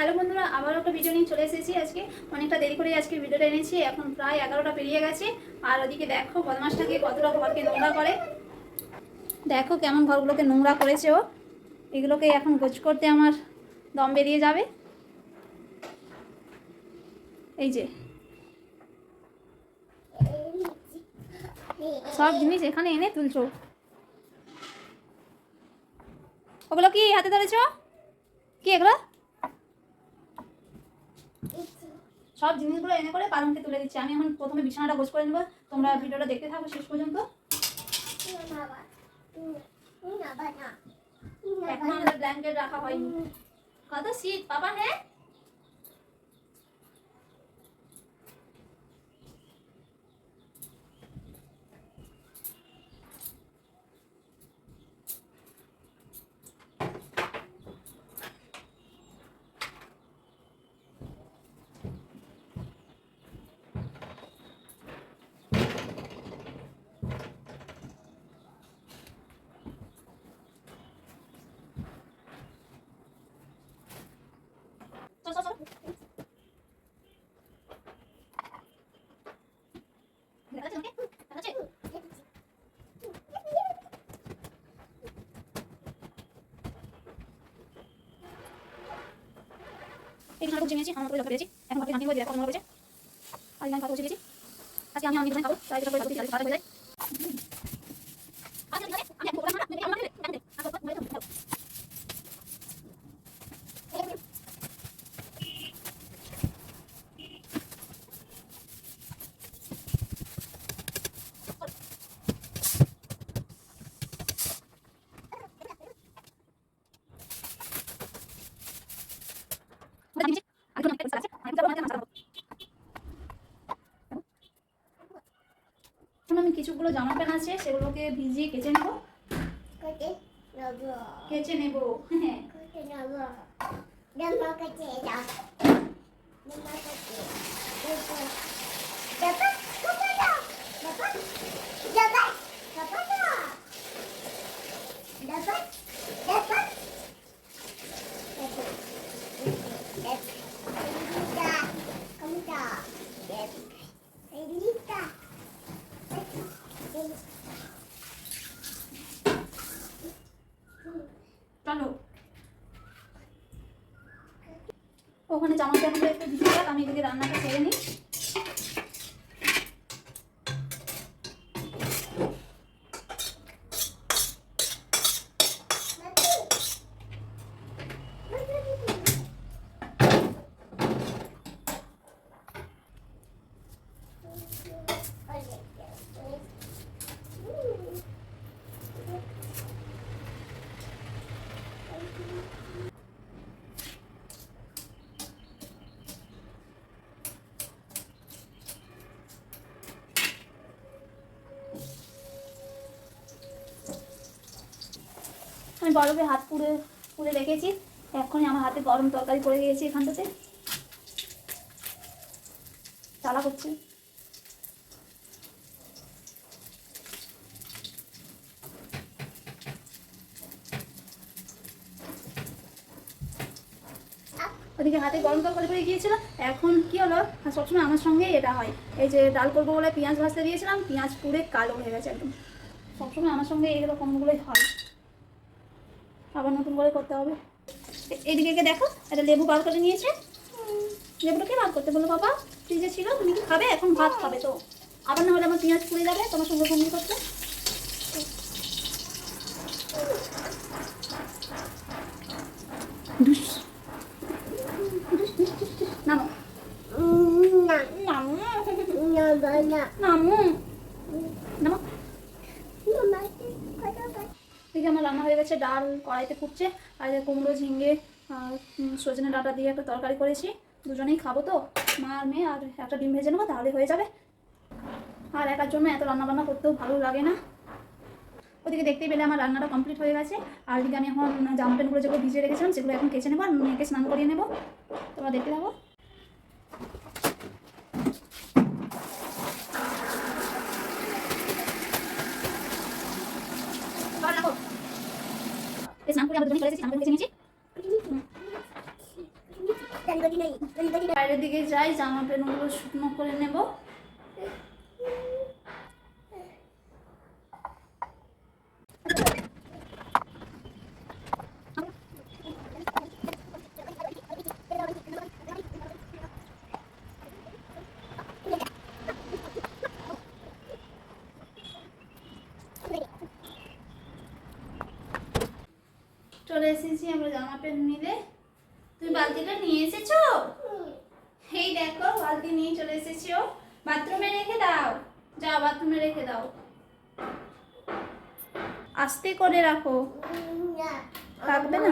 Hello বন্ধুরা আবার একটা ভিডিও নিয়ে চলে এসেছি আজকে। অনেকটা দেরি করে আজকে ভিডিওটা এনেছি। এখন প্রায় এগারোটা পেরিয়ে গেছে। আর ওদিকে দেখো বদমাসটাকে কতটা ঘরকে নোংরা করে। দেখো কেমন ঘরগুলোকে নোংরা করেছে ও। এগুলোকে এখন গোছ করতে আমার দম বেরিয়ে যাবে। এই যে। সব জিনিস এখানে এনে তুলছো। ওগুলো কি হাতে ধরেছ? কি এগুলো? সব জিনিসগুলো এনে করে পালনকে তুলে দিচ্ছি। আমি এখন প্রথমে বিছানাটা গোছ করে নেব। তোমরা ভিডিওটা দেখতে থাকো শেষ পর্যন্ত। এখন আমাদের ব্ল্যাঙ্কেট রাখা হয়নি। কত শীত বাবা হ্যাঁ চল চল চল দেখা যাচ্ছে ওকে দেখা যাচ্ছে এই খানা বুঝে নিয়েছি আমার করে পেরেছি এখন ভাবছি নামিয়ে দেখো মনে হয়েছে। আজকে আমি আমি খাব। তাই করে যায় আচ্ছা ঠিক আছে আমি একটু করে মারা আমি আমাকে আমি এখন আমি কিছুগুলো জামা প্যান্ট আছে সেগুলোকে ভিজিয়ে কেচে নেব। কেচে নেব। হ্যাঁ চলো। ওখানে জামা প্যান্টগুলো একটু দিতে আমি এদিকে রান্নাটা সেরে নিই। আমি বরফে হাত পুড়ে পুড়ে রেখেছি। এখনই আমার হাতে গরম তরকারি পড়ে গিয়েছে এখানটাতে। চালা করছে। ওদিকে হাতে গরম তরকারি পড়ে গিয়েছিল। এখন কি হলো? সবসময় আমার সঙ্গে এটা হয়। এই যে ডাল করব বলে পেঁয়াজ ভাজতে দিয়েছিলাম, পেঁয়াজ পুড়ে কালো হয়ে গেছে একদম। সবসময় আমার সঙ্গে এরকমগুলোই হয়। আবার নতুন করে করতে হবে। এ- এদিকে দেখো একটা লেবু বার করে নিয়েছে। লেবুটাকে বার করতে বলো বাবা ফ্রিজে ছিল তুমি কি খাবে? এখন ভাত খাবে তো। আবার না হলে আমার পেঁয়াজ পুড়ে যাবে তোমার সঙ্গে সঙ্গে করতে। নামো। নামো। নামো এদিকে আমার রান্না হয়ে গেছে, ডাল কড়াইতে ফুটছে, আর কুমড়ো আর সজনে ডাঁটা দিয়ে একটা তরকারি করেছি। দুজনেই খাব তো, মা আর মেয়ে, আর একটা ডিম ভেজে নেব, তাহলে হয়ে যাবে। আর একার জন্য এত রান্না বান্না করতেও ভালো লাগে না। ওদিকে দেখতেই পেলে আমার রান্নাটা কমপ্লিট হয়ে গেছে। আর এদিকে আমি এখন জামা প্যান্টগুলো যেগুলো ভিজিয়ে রেখেছিলাম, সেগুলো এখন কেচে নেব, আর মেয়েকে স্নান করিয়ে নেব। তোমরা দেখতে থাকো এবার রাখো। এই স্নান করে আমরা দুজনে চলে এসেছি আমাদের নিয়েছি। বাইরের দিকে যাই, জামা প্যান্টগুলো শুকনো করে নেব। চলে এসেছি, আমরা জামা প্যান্ট নিলে। তুমি বালতিটা নিয়ে এসেছ? এই দেখো, বালতি নিয়ে চলে এসেছি ও। বাথরুমে রেখে দাও। যাও, বাথরুমে রেখে দাও। আস্তে করে রাখো। থাকবে না?